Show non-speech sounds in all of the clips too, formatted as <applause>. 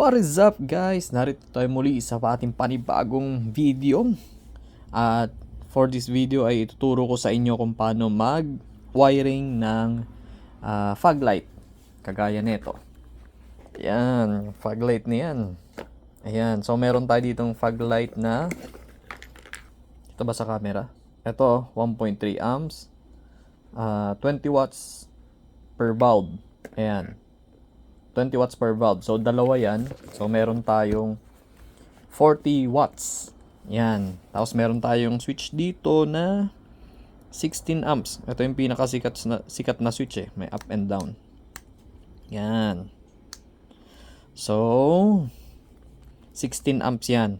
What is up guys? Narito tayo muli sa ating panibagong video. At for this video ay ituturo ko sa inyo kung paano mag wiring ng ah, fog light. Kagaya nito. Ayan, fog light na yan. Ayan, so meron tayo ditong fog light na ito ba sa camera? Ito, 1.3 amps. ah, 20 watts per bulb. Ayan. 20 watts per valve. So, dalawa yan. So, meron tayong 40 watts. Yan. Tapos, meron tayong switch dito na 16 amps. Ito yung pinakasikat na, sikat na switch eh. May up and down. Yan. So, 16 amps yan.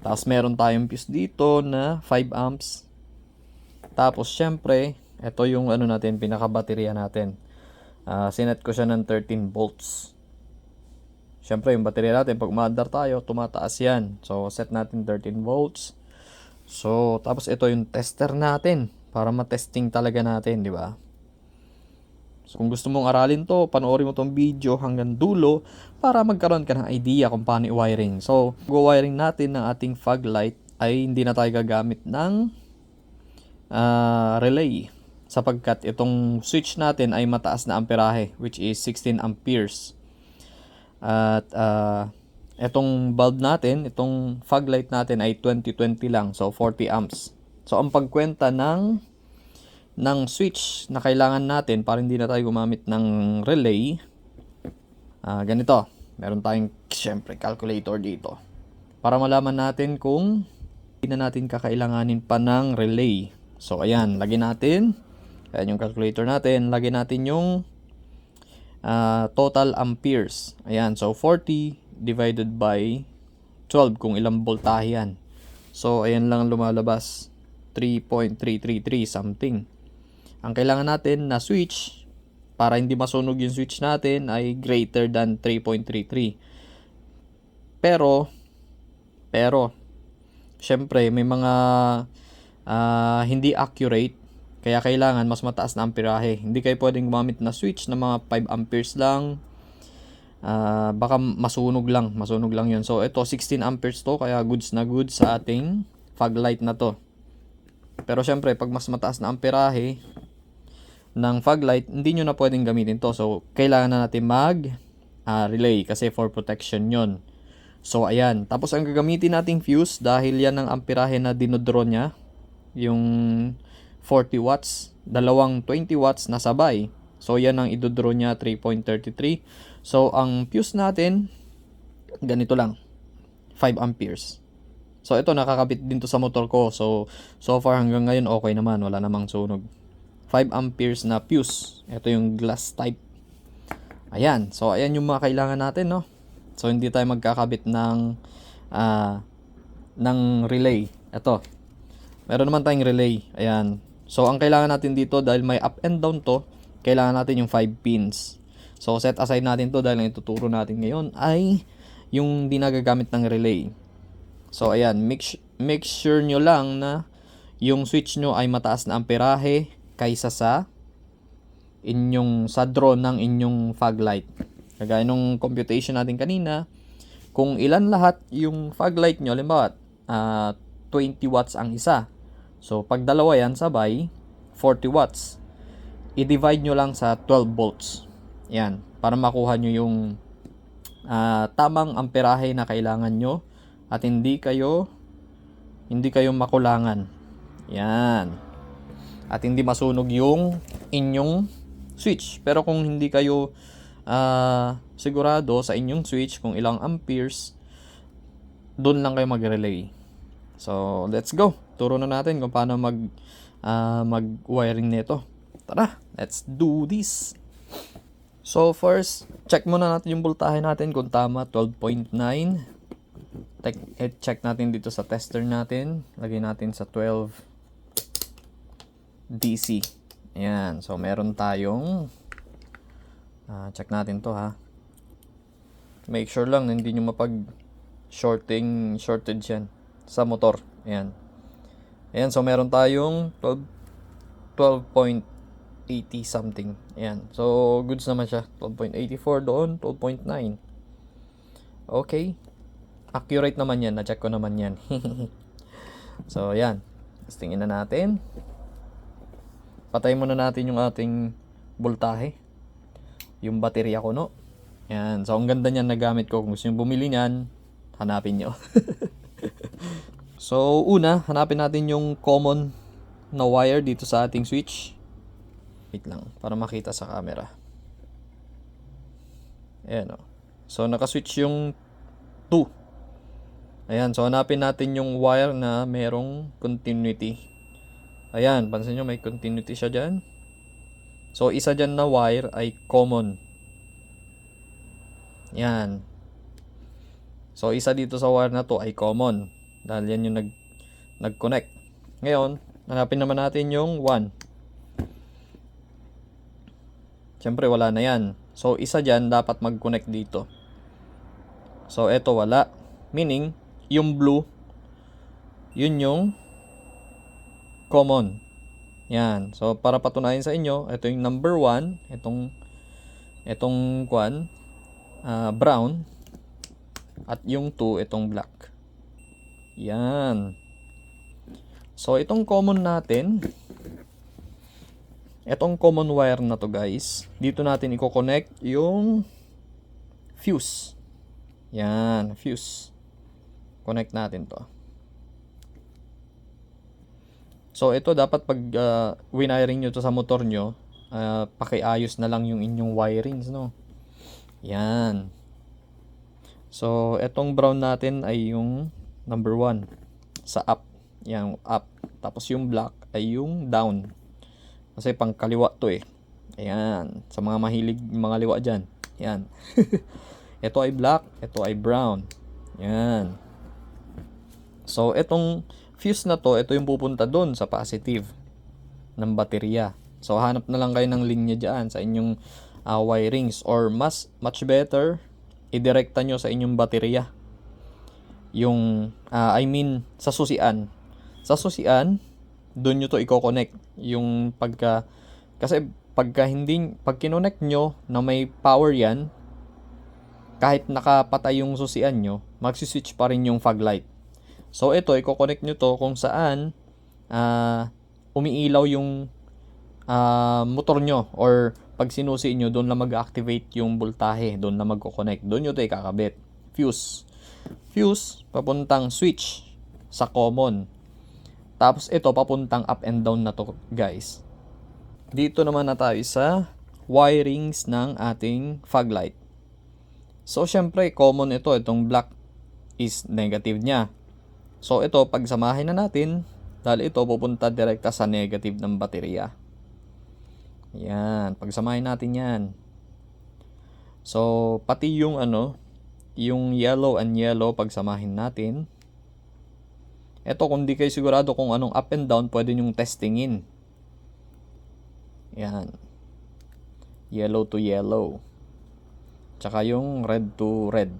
Tapos, meron tayong fuse dito na 5 amps. Tapos, syempre, ito yung ano natin, pinaka-baterya natin. Ah, sinet ko siya ng 13 volts. Siyempre, yung baterya natin, pag umaandar tayo, tumataas yan. So, set natin 13 volts. So, tapos ito yung tester natin para matesting talaga natin, di ba? So, kung gusto mong aralin to, panoorin mo tong video hanggang dulo para magkaroon ka ng idea kung paano i-wiring. So, go-wiring natin ng ating fog light ay hindi na tayo gagamit ng ah, relay sapagkat itong switch natin ay mataas na amperahe which is 16 amperes. At ah, itong bulb natin, itong fog light natin ay 2020 lang, so 40 amps. So ang pagkwenta ng ng switch na kailangan natin para hindi na tayo gumamit ng relay, ah, ganito. Meron tayong syempre calculator dito. Para malaman natin kung hindi na natin kakailanganin pa ng relay. So ayan, lagyan natin Ayan yung calculator natin. Lagyan natin yung ah, total amperes. Ayan, so 40 divided by 12 kung ilang voltahe yan. So, ayan lang ang lumalabas. 3.333 something. Ang kailangan natin na switch para hindi masunog yung switch natin ay greater than 3.33. Pero, pero, syempre, may mga ah, hindi accurate kaya kailangan mas mataas na amperahe. Hindi kayo pwedeng gumamit na switch na mga 5 amperes lang. Ah, baka masunog lang, masunog lang 'yon. So ito 16 amperes to kaya goods na goods sa ating fog light na to. Pero syempre, pag mas mataas na amperahe ng fog light, hindi nyo na pwedeng gamitin to. So kailangan na natin mag ah, relay kasi for protection 'yon. So ayan, tapos ang gagamitin nating fuse dahil yan ang amperahe na dinodraw niya, yung 40 watts, dalawang 20 watts na sabay. So, yan ang idodraw niya, 3.33. So, ang fuse natin, ganito lang, 5 amperes. So, ito nakakabit din to sa motor ko. So, so far hanggang ngayon okay naman, wala namang sunog. 5 amperes na fuse. Ito yung glass type. Ayan. So, ayan yung mga kailangan natin, no? So, hindi tayo magkakabit ng ah, ng relay. Ito. Meron naman tayong relay. Ayan. So, ang kailangan natin dito, dahil may up and down to, kailangan natin yung 5 pins. So, set aside natin to dahil ang ituturo natin ngayon ay yung di nagagamit ng relay. So, ayan, make, make sure nyo lang na yung switch nyo ay mataas na amperahe kaysa sa inyong sa draw ng inyong fog light. Kagaya nung computation natin kanina, kung ilan lahat yung fog light nyo, halimbawa, ah, 20 watts ang isa. So, pag dalawa yan sabay, 40 watts. I-divide nyo lang sa 12 volts. Yan. Para makuha nyo yung ah, tamang amperahe na kailangan nyo at hindi kayo hindi kayo makulangan. Yan. At hindi masunog yung inyong switch. Pero kung hindi kayo ah, sigurado sa inyong switch kung ilang amperes, doon lang kayo mag-relay. So, let's go. Turo na natin kung paano mag ah, mag-wiring nito. Tara, let's do this. So, first, check muna natin yung voltahe natin kung tama, 12.9. Tek- eh, check natin dito sa tester natin. Lagay natin sa 12 DC. Ayan. So, meron tayong ah, check natin to ha. Make sure lang na hindi nyo mapag shorting shortage yan sa motor. Ayan. Ayan, so meron tayong 12 12.80 something. Ayan. So, goods naman siya. 12.84 doon, 12.9. Okay. Accurate naman yan. Na-check ko naman yan. <laughs> so, yan. Testingin na natin. Patay muna natin yung ating voltahe. Yung baterya ko, no? Yan. So, ang ganda niyan na gamit ko. Kung gusto nyo bumili niyan, hanapin nyo. <laughs> so, una, hanapin natin yung common na wire dito sa ating switch. Wait lang, para makita sa camera. Ayan, o. So, nakaswitch yung 2. Ayan, so hanapin natin yung wire na merong continuity. Ayan, pansin nyo may continuity siya dyan. So, isa dyan na wire ay common. Yan. So, isa dito sa wire na to ay common. Dahil yan yung nag, nag-connect. Ngayon, hanapin naman natin yung 1. Siyempre, wala na yan. So, isa dyan dapat mag-connect dito. So, eto wala. Meaning, yung blue, yun yung common. Yan. So, para patunayan sa inyo, ito yung number 1, itong itong kwan, ah, brown, at yung 2, itong black. Yan. So, itong common natin, itong common wire na to guys, dito natin i-connect yung fuse. Yan, fuse. Connect natin to. So ito dapat pag uh, wiring nyo to sa motor nyo, uh, pakiayos na lang yung inyong wirings, no? Yan. So etong brown natin ay yung number 1 sa up. Yan, up. Tapos yung black ay yung down. Kasi pang kaliwa to eh. Ayan. Sa mga mahilig mga liwa dyan. Yan. <laughs> ito ay black, ito ay brown. Yan. So, itong fuse na to, ito yung pupunta doon sa positive ng baterya. So, hanap na lang kayo ng linya dyan sa inyong uh, wirings or mas, much better, idirekta nyo sa inyong baterya. Yung, uh, I mean, sa susian. Sa susian, doon nyo to i-connect. Yung pagka, kasi pagka hindi, pag kinonect nyo na may power yan, kahit nakapatay yung susian nyo, magsiswitch pa rin yung fog light. So ito, i-connect nyo to kung saan uh, umiilaw yung uh, motor nyo or pag sinusi nyo, doon lang mag-activate yung voltahe, doon na magko-connect. Doon nyo to ikakabit. Fuse. Fuse, papuntang switch sa common. Tapos ito, papuntang up and down na to guys. Dito naman na tayo sa wirings ng ating fog light. So, syempre, common ito. Itong black is negative niya. So ito, pagsamahin na natin, dahil ito pupunta direkta sa negative ng baterya. Yan, pagsamahin natin yan. So, pati yung ano, yung yellow and yellow, pagsamahin natin. Ito, kung di kayo sigurado kung anong up and down, pwede nyong testingin. Yan. Yellow to yellow. Tsaka yung red to red.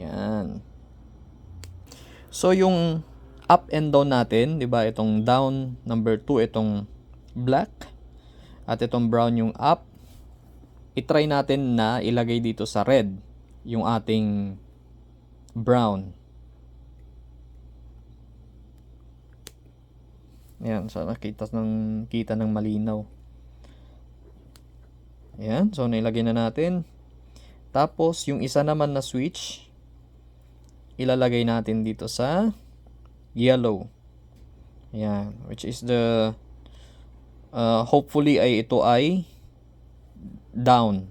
Yan. So yung up and down natin, 'di ba? Itong down number 2 itong black at itong brown yung up. I-try natin na ilagay dito sa red yung ating brown. Ayan, so nakita ng kita ng malinaw. Ayan, so nailagay na natin. Tapos yung isa naman na switch, ilalagay natin dito sa yellow. Ayan, which is the uh, hopefully ay ito ay down.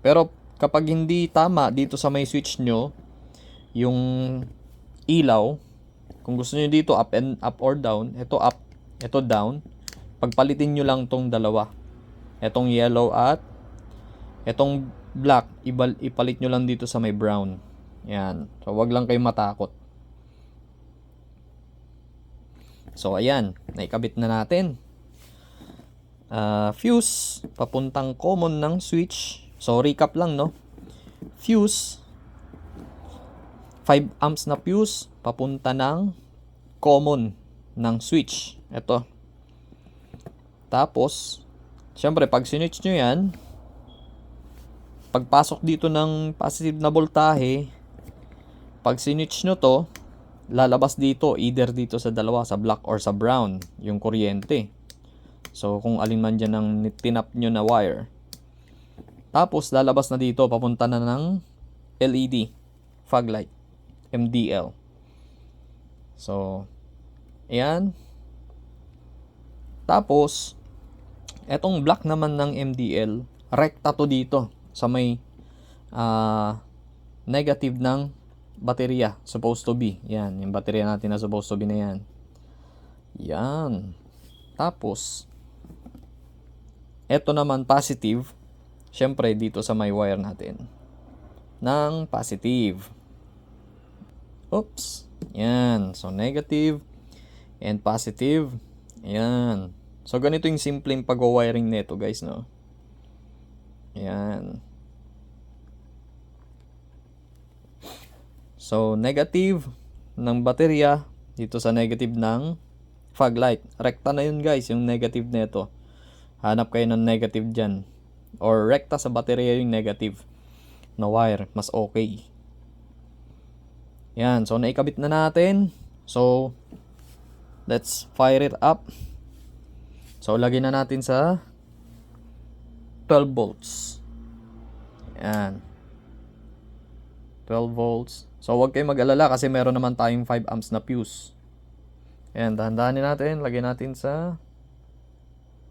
Pero kapag hindi tama dito sa may switch nyo, yung ilaw, kung gusto niyo dito up and up or down, ito up, ito down, pagpalitin nyo lang tong dalawa. Etong yellow at etong black, ibal, ipalit nyo lang dito sa may brown. Yan. So, wag lang kayo matakot. So, ayan. Naikabit na natin. Uh, fuse, papuntang common ng switch. So, recap lang, no? Fuse, 5 amps na fuse, papunta ng common ng switch. Ito. Tapos, syempre, pag sinwitch nyo yan, pagpasok dito ng positive na voltahe, Pag sinitch nyo to, lalabas dito, either dito sa dalawa, sa black or sa brown, yung kuryente. So, kung alin man dyan ang tinap nyo na wire. Tapos, lalabas na dito, papunta na ng LED, fog light, MDL. So, ayan. Tapos, etong black naman ng MDL, rekta to dito sa may ah, negative ng baterya, supposed to be. Yan, yung baterya natin na supposed to be na yan. Yan. Tapos, eto naman positive, syempre dito sa may wire natin, ng positive. Oops. Yan. So, negative and positive. Yan. So, ganito yung simpleng pag-wiring nito, guys, no? Yan. So, negative ng baterya dito sa negative ng fog light. Rekta na yun, guys, yung negative nito. Hanap kayo ng negative dyan. Or rekta sa baterya yung negative na wire. Mas okay. Yan. So, naikabit na natin. So, let's fire it up. So, lagyan na natin sa 12 volts. Yan. 12 volts. So, huwag kayong mag-alala kasi meron naman tayong 5 amps na fuse. Ayan, dahan-dahanin natin. Lagyan natin sa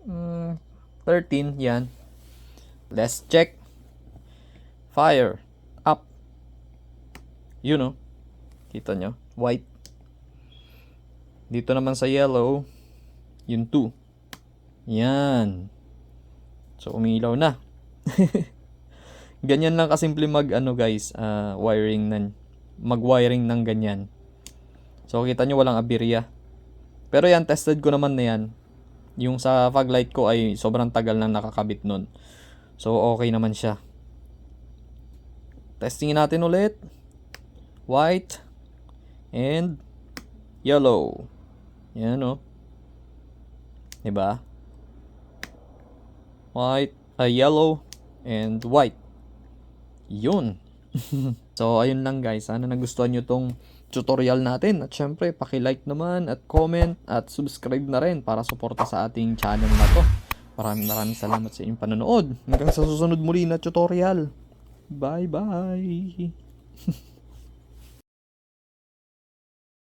mm, 13. Yan. Let's check. Fire. Up. Yun know. Kita nyo? White. Dito naman sa yellow, yung 2. Yan. So, umilaw na. <laughs> ganyan lang kasimple mag, ano guys, ah, wiring nan mag-wiring ng ganyan. So, kita nyo walang aberya. Pero yan, tested ko naman na yan. Yung sa fog light ko ay sobrang tagal nang nakakabit nun. So, okay naman siya. Testingin natin ulit. White and yellow. Yan o. Diba? White, uh, yellow, and white. Yun. <laughs> so, ayun lang guys. Sana nagustuhan nyo tong tutorial natin. At syempre, paki-like naman at comment at subscribe na rin para suporta sa ating channel na to. Maraming maraming salamat sa inyong panonood. Hanggang sa susunod muli na tutorial. Bye-bye! <laughs>